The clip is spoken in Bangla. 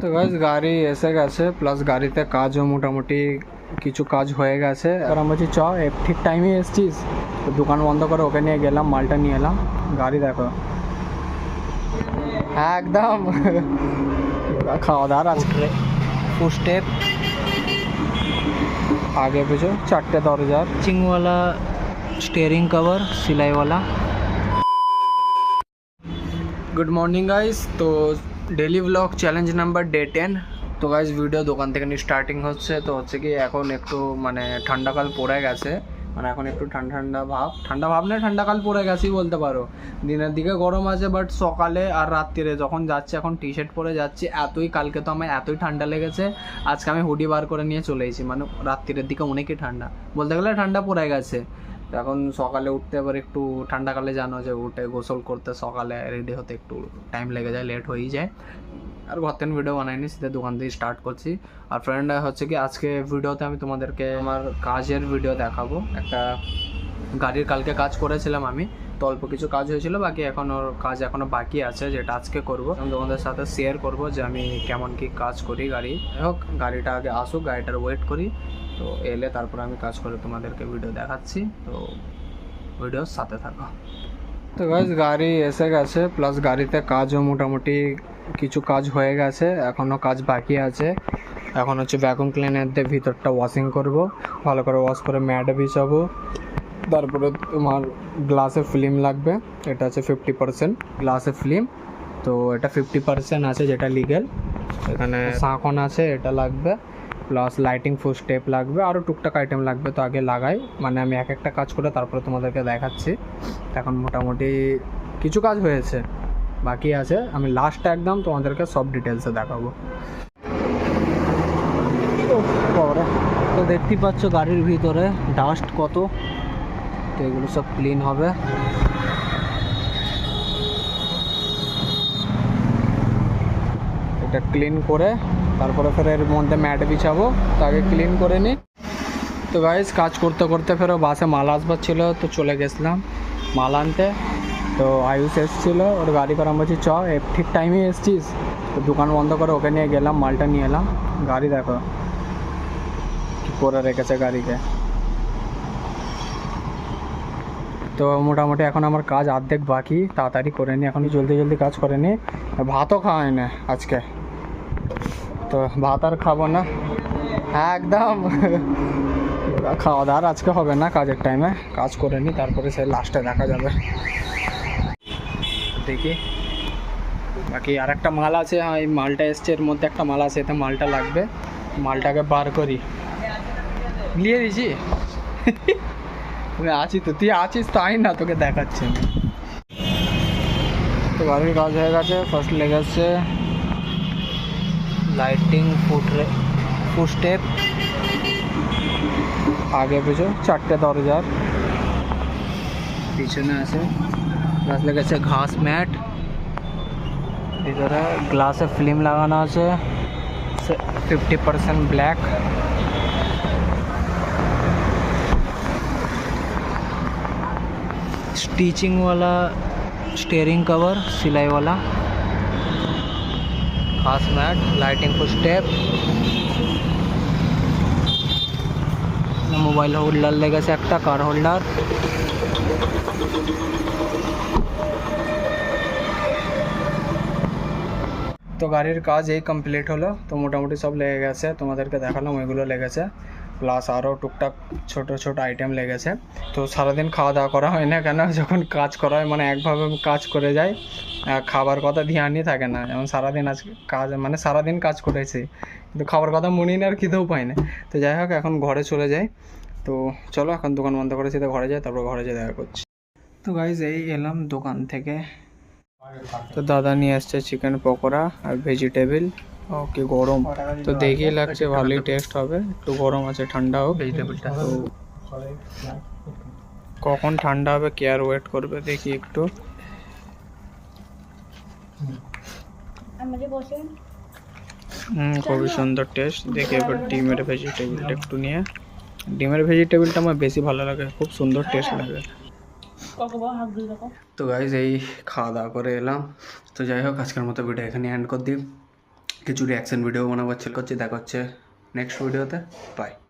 তো গাইজ গাড়ি এসে গেছে প্লাস গাড়িতে কাজও মোটামুটি কিছু কাজ হয়ে গেছে আর আমি বলছি চ এ- ঠিক টাইমে এসছিস তো দোকান বন্ধ করে ওকে নিয়ে গেলাম মালটা নিয়ে এলাম গাড়ি দেখো হ্যাঁ একদম খাওয়া দাওয়ার আজকে ফুল স্টেপ आगे पीछे चारटे दरजार चिंग वाला स्टेयरिंग कवर सिलाई वाला গুড মর্নিং গাইস তো daily vlog challenge number day ten তো গাইজ ভিডিও দোকান থেকে স্টার্টিং হচ্ছে। তো হচ্ছে কি, এখন একটু মানে ঠান্ডাকাল পড়ে গেছে। মানে এখন একটু ঠান্ডা ঠান্ডা ভাব। ঠান্ডা ভাব না ঠান্ডাকাল পড়ে গেছি বলতে পারো। দিনের দিকে গরম আছে বাট সকালে আর রাত্রিরে যখন যাচ্ছে, এখন টি শার্ট পরে যাচ্ছি, এতই কালকে তো আমার এতই ঠান্ডা লেগেছে। আজকে আমি হুডি বার করে নিয়ে চলে এসেছি। মানে রাত্রিরের দিকে অনেকই ঠান্ডা। বলতে গেলে ঠান্ডা পড়ে গেছে। এখন সকালে উঠতে এবার একটু ঠান্ডাকালে জানো যে উঠে গোসল করতে সকালে রেডি হতে একটু টাইম লেগে যায় লেট হয়েই যায়। আর ঘর থেকে ভিডিও বানাইনি, সিধা দোকান থেকে স্টার্ট করছি। আর ফ্রেন্ড হচ্ছে কি, আজকে ভিডিওতে আমি তোমাদেরকে আমার কাজের ভিডিও দেখাবো। একটা গাড়ির কালকে কাজ করেছিলাম আমি। তো অল্প কিছু কাজ হয়েছিল, বাকি এখনও কাজ এখনও বাকি আছে যেটা আজকে করব। আমি তোমাদের সাথে শেয়ার করব যে আমি কেমন কি কাজ করি গাড়ি। হোক, গাড়িটা আগে আসুক, গাড়িটার ওয়েট করি। তো এলে তারপর আমি কাজ করে তোমাদেরকে ভিডিও দেখাচ্ছি। তো ভিডিওর সাথে থাকো। তো গাইজ গাড়ি এসে গেছে প্লাস গাড়িতে কাজও মোটামুটি কিছু কাজ হয়ে গেছে এখনও কাজ বাকি আছে। এখন হচ্ছে ভ্যাকুম ক্লিনার দিয়ে ভিতরটা ওয়াশিং করব। ভালো করে ওয়াশ করে ম্যাট বিছাবো। তারপরে তোমার গ্লাসে ফিল্ম লাগবে এটা আছে ফিফটি পার্সেন্ট গ্লাসে ফিল্ম তো এটা ফিফটি পার্সেন্ট আছে যেটা লিগেল এখানে শাঁখন আছে এটা লাগবে প্লাস লাইটিং ফুল স্টেপ লাগবে আরও টুকটাক আইটেম লাগবে তো আগে লাগাই মানে আমি এক একটা কাজ করে তারপরে তোমাদেরকে দেখাচ্ছি। এখন মোটামুটি কিছু কাজ হয়েছে বাকি আছে আমি লাস্ট একদম তোমাদেরকে সব ডিটেলসে দেখাবো। তো দেখতে পাচ্ছ গাড়ির ভিতরে ডাস্ট কত? তো এগুলো সব ক্লিন হবে। এটা ক্লিন করে তারপরে ফের এর মধ্যে ম্যাট বিছাবো, তো আগে ক্লিন করে নিই তো গাইজ কাজ করতে করতে ফেরো বাসে মাল আসবার ছিল, তো চলে গেছিলাম মাল আনতে। তো আয়ুষ এসেছিল, ওর গাড়ি করে আমি বলছি, চ ঠিক টাইমে এসছিস? তো দোকান বন্ধ করে ওকে নিয়ে গেলাম, মালটা নিয়ে এলাম। গাড়ি দেখো, কী করে রেখেছে গাড়িকে। তো মোটামুটি এখন আমার কাজ অর্ধেক বাকি, তাড়াতাড়ি করে নিই এখন জলদি জলদি কাজ করে নিই ভাতও খাওয়াই না আজকে। তো ভাত আর খাব না। একদম। খাওয়া দাওয়ার আজকে হবে না কাজের টাইমে কাজ করে নিই তারপরে সে লাস্টে দেখা যাবে। দেখি। বাকি আর একটা মাল আছে হ্যাঁ এই মালটা এসছে, এর মধ্যে একটা মাল আছে, এতে মালটা লাগবে। মালটাকে বার করি। নিয়ে দিছি আমি আছি তো, তুই আছিস তাই না তোকে দেখাচ্ছি আমি তো গাড়ির কাজ হয়ে গেছে ফার্স্ট লেগেছে লাইটিং ফুট ফুট স্টেপ আগে পিছু, চারটে দরজার। পিছনে আছে প্লাস লেগেছে ঘাস ম্যাট। ভিতরে গ্লাসে ফিল্ম লাগানো আছে। ফিফটি পার্সেন্ট ব্ল্যাক स्टिचिंग वाला स्टेयरिंग कवर सिलाई वाला खास mat lighting full step mobile holder লেগেছে একটা কার হোল্ডার তো গাড়ির কাজ এই কমপ্লিট হলো তো মোটামুটি সব লেগে গেছে তোমাদেরকে দেখালাম ওইগুলো লেগেছে প্লাস আরও টুকটাক ছোট ছোট আইটেম লেগেছে। তো সারাদিন খাওয়া দাওয়া করা হয় না কেন? যখন কাজ করা হয় মানে একভাবে কাজ করে আহ, খাবার কথা ধ্যানই থাকে না। যেমন সারাদিন আজ কাজ মানে সারাদিন কাজ করেছি কিন্তু খাবার কথা মনেই না আর খিদেও পাই না। তো যাই হোক এখন ঘরে চলে যাই। তো চলো এখন দোকান বন্ধ করেছি তো ঘরে যাই তারপর ঘরে যেয়ে দেখা করছি। তো গাইজ এই এলাম দোকান থেকে। তো দাদা নিয়ে আসছে চিকেন পকোড়া আর ভেজিটেবল ও কি গরম তো দেখেই লাগছে ভালোই টেস্ট হবে। একটু গরম আছে ঠান্ডা হোক। ভেজিটেবলটা তো কখন ঠান্ডা হবে কে আর ওয়েট করবে দেখি একটু। হুম খুবই সুন্দর টেস্ট দেখি এবার ডিমের ভেজিটেবলটা একটু নিয়ে। ডিমের ভেজিটেবলটা আমার বেশি ভালো লাগে খুব সুন্দর টেস্ট লাগে। তো গাইজ এই খাওয়া দাওয়া করে এলাম। তো যাই হোক আজকের মতো ভিডিও এখানে এন্ড করে দিই। কিছু রিয়াকশন ভিডিও বানাবার চেষ্টা করছি দেখা হচ্ছে নেক্সট ভিডিওতে বাই